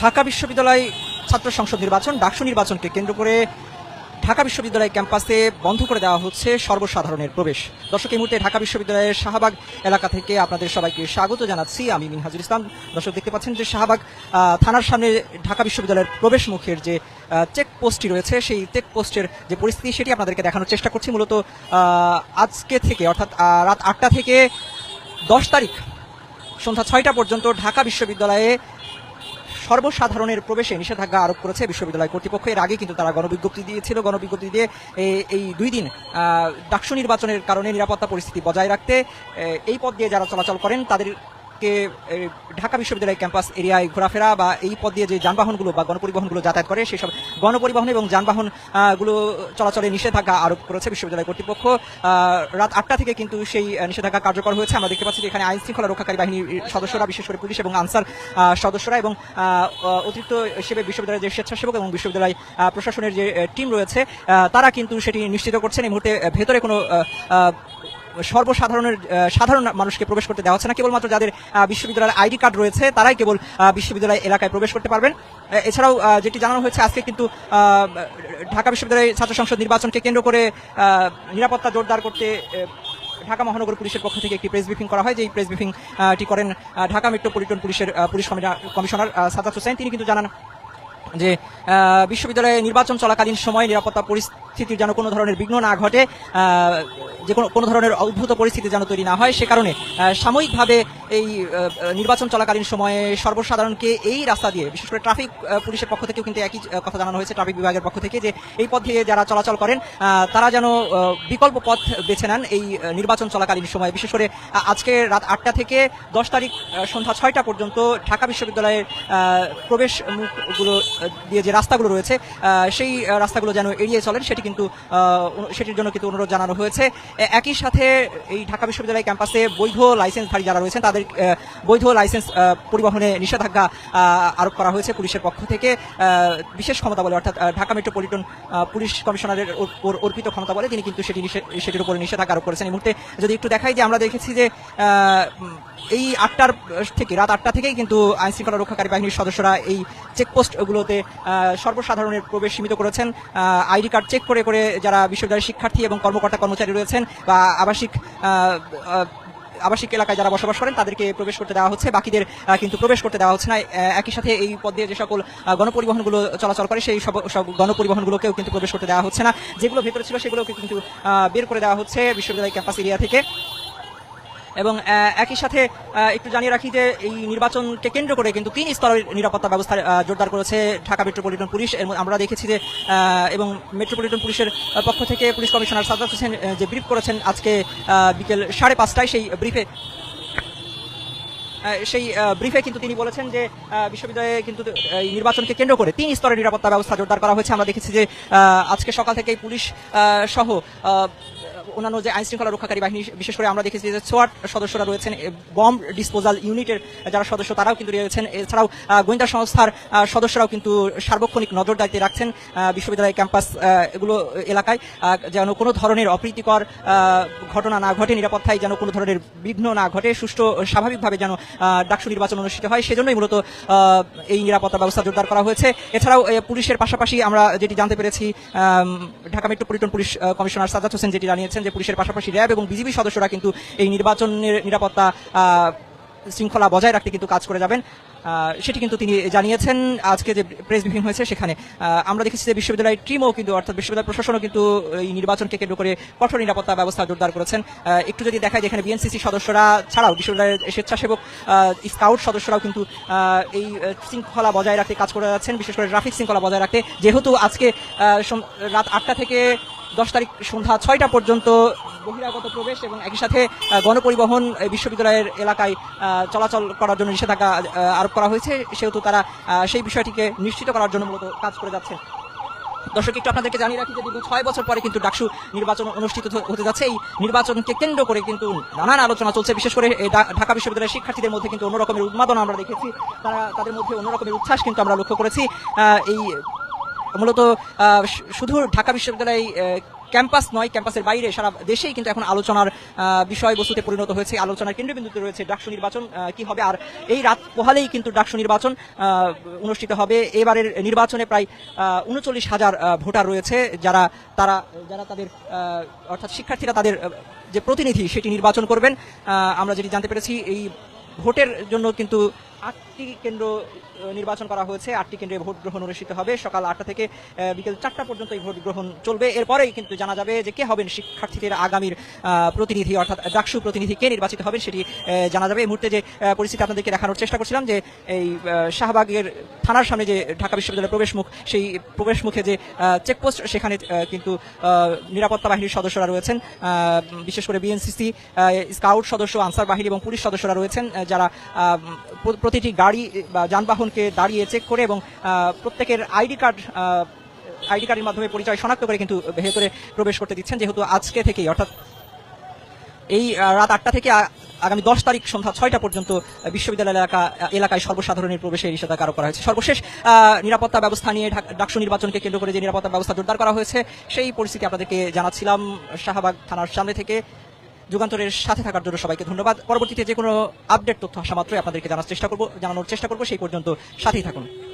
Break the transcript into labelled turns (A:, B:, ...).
A: ঢাকা বিশ্ববিদ্যালয় ছাত্র সংসদ নির্বাচন, ডাকসু নির্বাচনকে কেন্দ্র করে ঢাকা বিশ্ববিদ্যালয় ক্যাম্পাসে বন্ধ করে দেওয়া হচ্ছে সর্বসাধারণের প্রবেশ। দর্শক, এই মুহূর্তে ঢাকা বিশ্ববিদ্যালয়ের শাহবাগ এলাকা থেকে আপনাদের সবাইকে স্বাগত জানাচ্ছি। আমি মিনহাজুল ইসলাম। দর্শক, দেখতে পাচ্ছেন যে শাহবাগ থানার সামনে ঢাকা বিশ্ববিদ্যালয়ের প্রবেশ মুখের যে চেক পোস্টটি রয়েছে, সেই চেক পোস্টের যে পরিস্থিতি, সেটি আপনাদেরকে দেখানোর চেষ্টা করছি। মূলত আজকে থেকে, অর্থাৎ রাত আটটা থেকে দশ তারিখ সন্ধ্যা ছয়টা পর্যন্ত ঢাকা বিশ্ববিদ্যালয়ে সর্বসাধারণের প্রবেশে নিষেধাজ্ঞা আরোপ করেছে বিশ্ববিদ্যালয় কর্তৃপক্ষ। এর আগে কিন্তু তারা গণবিজ্ঞপ্তি দিয়েছিল। গণবিজ্ঞপ্তি দিয়ে এই- দুই দিন ডাকসু নির্বাচনের কারণে নিরাপত্তা পরিস্থিতি বজায় রাখতে এই পথ দিয়ে যারা চলাচল করেন তাদেরকে আহ, ঢাকা বিশ্ববিদ্যালয় ক্যাম্পাস এরিয়ায় ঘোরাফেরা বা এই পথ দিয়ে যে যানবাহনগুলো বা গণপরিবহনগুলো যাতায়াত করে সেসব গণপরিবহন এবং যানবাহনগুলো চলাচলে নিষেধাজ্ঞা আরোপ করেছে বিশ্ববিদ্যালয় কর্তৃপক্ষ। রাত আটটা থেকে কিন্তু সেই নিষেধাজ্ঞা কার্যকর হয়েছে। আমরা দেখতে পাচ্ছি যে এখানে আইন শৃঙ্খলা রক্ষাকারী বাহিনীর সদস্যরা বিশেষ করে পুলিশ এবং আনসার সদস্যরা এবং অতিরিক্ত হিসেবে বিশ্ববিদ্যালয়ের যে স্বেচ্ছাসেবক এবং বিশ্ববিদ্যালয় প্রশাসনের যে টিম রয়েছে তারা কিন্তু সেটি নিশ্চিত করছেন। এই মুহূর্তে ভেতরে কোনো সর্বসাধারণের সাধারণ মানুষকে প্রবেশ করতে দেওয়া হচ্ছে না। কেবলমাত্র যাদের বিশ্ববিদ্যালয়ের আইডি কার্ড রয়েছে, তারাই কেবল বিশ্ববিদ্যালয় এলাকায় প্রবেশ করতে পারবেন। এছাড়াও যেটি জানানো হয়েছে, আজকে কিন্তু ঢাকা বিশ্ববিদ্যালয় ছাত্র সংসদ নির্বাচনকে কেন্দ্র করে নিরাপত্তা জোরদার করতে ঢাকা মহানগর পুলিশের পক্ষ থেকে একটি প্রেস ব্রিফিং করা হয়। যে এই প্রেস ব্রিফিং টি করেন ঢাকা মেট্রোপলিটন পুলিশের পুলিশ কমিশনার সাদাত হোসেন। তিনি কিন্তু জানান যে বিশ্ববিদ্যালয়ে নির্বাচন চলাকালীন সময় নিরাপত্তা পরিস্থিতির যেন কোনো ধরনের বিঘ্ন না ঘটে যে কোনো কোনো ধরনের অদ্ভুত পরিস্থিতি যেন তৈরি না হয়, সে কারণে সাময়িকভাবে এই নির্বাচন চলাকালীন সময়ে সর্বসাধারণকে এই রাস্তা দিয়ে, বিশেষ করে ট্রাফিক পুলিশের পক্ষ থেকেও কিন্তু একই কথা জানানো হয়েছে ট্রাফিক বিভাগের পক্ষ থেকে যে এই পথ দিয়ে যারা চলাচল করেন তারা যেন বিকল্প পথ বেছে নেন এই নির্বাচন চলাকালীন সময়ে। বিশেষ করে আজকে রাত আটটা থেকে দশ তারিখ সন্ধ্যা ছয়টা পর্যন্ত ঢাকা বিশ্ববিদ্যালয়ের প্রবেশ মুখগুলো দিয়ে যে রাস্তাগুলো রয়েছে সেই রাস্তাগুলো যেন এড়িয়ে চলেন, সেটি কিন্তু সেটির জন্য কিন্তু অনুরোধ জানানো হয়েছে। একই সাথে এই ঢাকা বিশ্ববিদ্যালয় ক্যাম্পাসে বৈধ লাইসেন্সধারী যারা রয়েছেন, তাদের আহ, বৈধ লাইসেন্স পরিবহনে নিষেধাজ্ঞা আরোপ করা হয়েছে পুলিশের পক্ষ থেকে। বিশেষ ক্ষমতা বলে অর্থাৎ ঢাকা মেট্রোপলিটন পুলিশ কমিশনারের অর্পিত ক্ষমতা বলে তিনি কিন্তু সেটি সেটির উপরে নিষেধাজ্ঞা আরোপ করেছেন। এই মুহূর্তে যদি একটু দেখাই যে আমরা দেখেছি যে এই আটটার থেকে রাত আটটা থেকেই কিন্তু আইন শৃঙ্খলা রক্ষাকারী বাহিনীর সদস্যরা এই চেকপোস্টগুলোতে সর্বসাধারণের প্রবেশ সীমিত করেছেন। আইডি কার্ড চেক করে করে যারা বিশ্ববিদ্যালয়ের শিক্ষার্থী এবং কর্মকর্তা কর্মচারী রয়েছেন বা আবাসিক আবাসিক এলাকায় যারা বসবাস করেন, তাদেরকে প্রবেশ করতে দেওয়া হচ্ছে। বাকিদের কিন্তু প্রবেশ করতে দেওয়া হচ্ছে না। একই সাথে এই পথ দিয়ে যে সকল গণপরিবহনগুলো চলাচল করে, সেই সব সব গণপরিবহনগুলোকেও কিন্তু প্রবেশ করতে দেওয়া হচ্ছে না। যেগুলো ভেতরে ছিল, সেগুলোকে কিন্তু বের করে দেওয়া হচ্ছে বিশ্ববিদ্যালয় ক্যাম্পাস এরিয়া থেকে। এবং একই সাথে একটু জানিয়ে রাখি যে এই নির্বাচনকে কেন্দ্র করে কিন্তু তিন স্তরের নিরাপত্তা ব্যবস্থা জোরদার করেছে ঢাকা মেট্রোপলিটন পুলিশ। আমরা দেখেছি যে এবং মেট্রোপলিটন পুলিশের পক্ষ থেকে পুলিশ কমিশনার সাদাত হোসেন যে ব্রিফ করেছেন আজকে বিকেল সাড়ে পাঁচটায় সেই ব্রিফে সেই ব্রিফে কিন্তু তিনি বলেছেন যে বিশ্ববিদ্যালয়ে কিন্তু এই নির্বাচনকে কেন্দ্র করে তিন স্তরের নিরাপত্তা ব্যবস্থা জোরদার করা হয়েছে। আমরা দেখেছি যে আজকে সকাল থেকেই পুলিশ সহ অন্যান্য যে আইন শৃঙ্খলা রক্ষাকারী বাহিনী, বিশেষ করে আমরা দেখেছি যে সোয়াট সদস্যরা রয়েছেন বম ডিসপোজাল ইউনিটের যারা সদস্য তারাও কিন্তু রয়েছেন। এছাড়াও গোয়েন্দা সংস্থার সদস্যরাও কিন্তু সার্বক্ষণিক নজরদারিতে রাখছেন বিশ্ববিদ্যালয় ক্যাম্পাস এগুলো এলাকায়। যেন কোনো ধরনের অপ্রীতিকর ঘটনা না ঘটে, নিরাপত্তায় যেন কোনো ধরনের বিঘ্ন না ঘটে, সুষ্ঠু, স্বাভাবিকভাবে যেন ডাকসু নির্বাচন অনুষ্ঠিত হয়, সেজন্যই মূলত এই নিরাপত্তা ব্যবস্থা জোরদার করা হয়েছে। এছাড়াও পুলিশের পাশাপাশি আমরা যেটি জানতে পেরেছি Dhaka metropolitan police commissioner Sadat Hossain যেটি জানিয়েছেন যে পুলিশের পাশাপাশি র্যাব এবং বিজিবি সদস্যরা কিন্তু এই নির্বাচনের নিরাপত্তা শৃঙ্খলা বজায় রাখতে কিন্তু কাজ করে যাবেন। সেটি কিন্তু তিনি জানিয়েছেন। আজকে যে প্রেস ব্রিফিং হয়েছে সেখানে আমরা দেখেছি যে বিশ্ববিদ্যালয় টিমও কিন্তু, অর্থাৎ বিশ্ববিদ্যালয় প্রশাসনও কিন্তু এই নির্বাচনকে কেন্দ্র করে কঠোর নিরাপত্তা ব্যবস্থা জোরদার করেছেন। একটু যদি দেখায় যেখানে বিএনসিসি সদস্যরা ছাড়াও বিশ্ববিদ্যালয়ের স্বেচ্ছাসেবক স্কাউট সদস্যরাও কিন্তু এই শৃঙ্খলা বজায় রাখতে কাজ করে যাচ্ছেন। বিশেষ করে ট্রাফিক শৃঙ্খলা বজায় রাখতে। যেহেতু আজকে রাত আটটা থেকে দশ তারিখ সন্ধ্যা ছয়টা পর্যন্ত বহিরাগত প্রবেশ এবং একই সাথে গণপরিবহন বিশ্ববিদ্যালয়ের এলাকায় চলাচল করার জন্য নিষেধাজ্ঞা আরোপ করা হয়েছে। সেহেতু তারা সেই বিষয়টিকে নিশ্চিত করার জন্য মূলত কাজ করে যাচ্ছে। দর্শক, একটু আপনাদেরকে জানিয়ে রাখি যে দীর্ঘ ছয় বছর পরে কিন্তু ডাকসু নির্বাচন অনুষ্ঠিত হতে যাচ্ছে। এই নির্বাচনকে কেন্দ্র করে কিন্তু নানান আলোচনা চলছে। বিশেষ করে ঢাকা বিশ্ববিদ্যালয়ের শিক্ষার্থীদের মধ্যে কিন্তু অন্যরকমের উন্মাদনা আমরা দেখেছি। তারা তাদের মধ্যে অন্যরকমের উচ্ছ্বাস কিন্তু আমরা লক্ষ্য করেছি। এই মূলত শুধু ঢাকা বিশ্ববিদ্যালয় ক্যাম্পাস নয়, ক্যাম্পাসের বাইরে সারা দেশেই কিন্তু এখন আলোচনার বিষয়বস্তুতে পরিণত হয়েছে। আলোচনার কেন্দ্রবিন্দুতে রয়েছে ডাকসু নির্বাচন কি হবে আর এই রাত পোহালেই কিন্তু ডাকসু নির্বাচন অনুষ্ঠিত হবে। এবারের নির্বাচনে প্রায় উনচল্লিশ হাজার ভোটার রয়েছে, যারা, তারা, যারা তাদের অর্থাৎ শিক্ষার্থীরা তাদের যে প্রতিনিধি সেটি নির্বাচন করবেন। আমরা যেটি জানতে পেরেছি, এই ভোটের জন্য কিন্তু আটটি কেন্দ্র নির্বাচন করা হয়েছে। আটটি কেন্দ্রে ভোট গ্রহণ অনুষ্ঠিত হবে। সকাল আটটা থেকে বিকেল চারটা পর্যন্ত এই ভোট গ্রহণ চলবে। এরপরেই কিন্তু জানা যাবে যে কে হবেন শিক্ষার্থীদের আগামীর প্রতিনিধি অর্থাৎ ডাকসু প্রতিনিধি কে নির্বাচিত হবেন সেটি জানা যাবে। এই মুহূর্তে যে পরিস্থিতি আপনাদেরকে দেখানোর চেষ্টা করছিলাম যে এই শাহবাগের থানার সামনে যে ঢাকা বিশ্ববিদ্যালয়ের প্রবেশ মুখ সেই প্রবেশ মুখে যে চেকপোস্ট সেখানে কিন্তু নিরাপত্তা বাহিনীর সদস্যরা রয়েছেন। বিশেষ করে বিএনসিসি স্কাউট সদস্য আনসার বাহিনী এবং পুলিশ সদস্যরা রয়েছেন যারা আহ, প্র- প্রতিটি গাড়ি যানবাহনকে দাঁড়িয়ে চেক করে এবং প্রত্যেকের আইডি কার্ড আইডি কার্ডের মাধ্যমে পরিচয় শনাক্ত করে কিন্তু ভেতরে প্রবেশ করতে দিচ্ছেন, যেহেতু আজকে থেকেই, অর্থাৎ এই রাত আটটা থেকে আগামী দশ তারিখ সন্ধ্যা ছয়টা পর্যন্ত বিশ্ববিদ্যালয় এলাকা এলাকায় সর্বসাধারণের প্রবেশে নিষেধাজ্ঞা আরোপ করা হয়েছে। সর্বশেষ নিরাপত্তা ব্যবস্থা নিয়ে ডাকসু নির্বাচনকে কেন্দ্র করে যে নিরাপত্তা ব্যবস্থা জোরদার করা হয়েছে, সেই পরিস্থিতি আপনাদেরকে জানাচ্ছিলাম শাহবাগ থানার সামনে থেকে। যুগান্তরের সাথে থাকার জন্য সবাইকে ধন্যবাদ। পরবর্তীতে যে কোনো আপডেট তথ্য আসা মাত্রই আপনাদেরকে জানার চেষ্টা করব, জানানোর চেষ্টা করব। সেই পর্যন্ত সাথেই থাকুন।